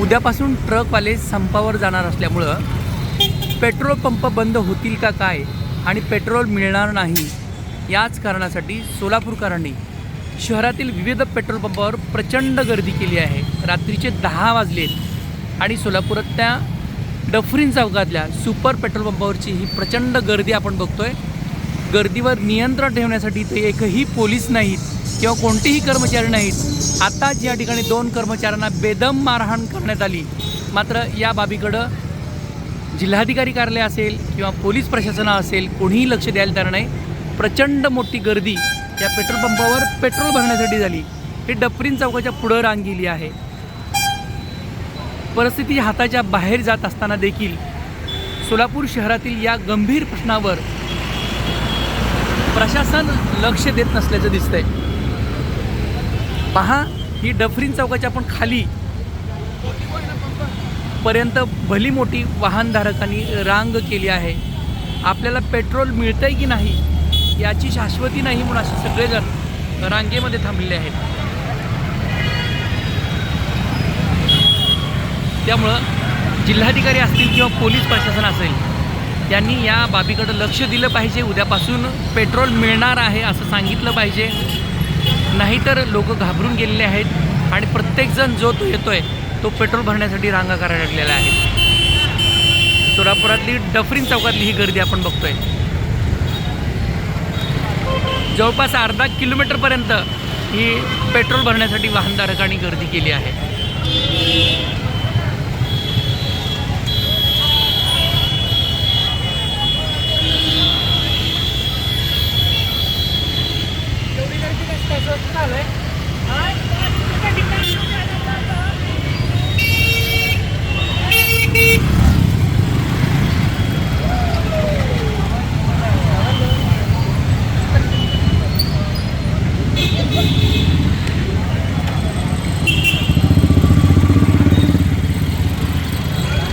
उद्यापासून ट्रकवाले संपावर जाणार असल्यामुळं पेट्रोल पंप बंद होतील का काय आणि पेट्रोल मिळणार नाही याच कारणासाठी सोलापूरकरांनी शहरातील विविध पेट्रोल पंपावर प्रचंड गर्दी केली आहे. रात्रीचे दहा वाजलेत आणि सोलापुरात त्या डफरीन चौकातल्या सुपर पेट्रोल पंपावरची ही प्रचंड गर्दी आपण बघतोय. गर्दीवर नियंत्रण ठेवण्यासाठी ते एकही पोलीस नाहीत. किंवा कोणतेही कर्मचारी नाहीत. आताच या ठिकाणी दोन कर्मचाऱ्यांना बेदम मारहाण करण्यात आली मात्र या बाबीकडं जिल्हाधिकारी कार्यालय असेल किंवा पोलीस प्रशासन असेल कोणीही लक्ष द्यायला तयार नाही. प्रचंड मोठी गर्दी या पेट्रोल पंपावर पेट्रोल भरण्यासाठी झाली. हे डफरीन चौकाच्या पुढं रांग गेली आहे. परिस्थिती हाताच्या बाहेर जात असताना देखील सोलापूर शहरातील या गंभीर प्रश्नावर प्रशासन लक्ष देत नसल्याचं दिसतंय. पहा ही डफरीन चौकाच्या आपण खाली पर्यंत भली मोठी वाहनधारकांनी रांग केली आहे. आपल्याला पेट्रोल मिळतंय की नाही याची शाश्वती नाही म्हणून असे सगळेजण रांगेमध्ये थांबलेले आहेत. त्यामुळं जिल्हाधिकारी असतील किंवा पोलीस प्रशासन असेल त्यांनी या बाबीकडं लक्ष दिलं पाहिजे. उद्यापासून पेट्रोल मिळणार आहे असं सांगितलं पाहिजे. नाहीतर लोक घाबरून गेलेले आहेत आणि प्रत्येकजण जो तो येतोय तो पेट्रोल भरण्यासाठी रांगा करायला लागलेला आहे. सोलापुरातली डफरीन चौकातली ही गर्दी आपण बघतोय. जवळपास अर्धा किलोमीटरपर्यंत ही पेट्रोल भरण्यासाठी वाहनधारकांनी गर्दी केली आहे. एवढी गर्दी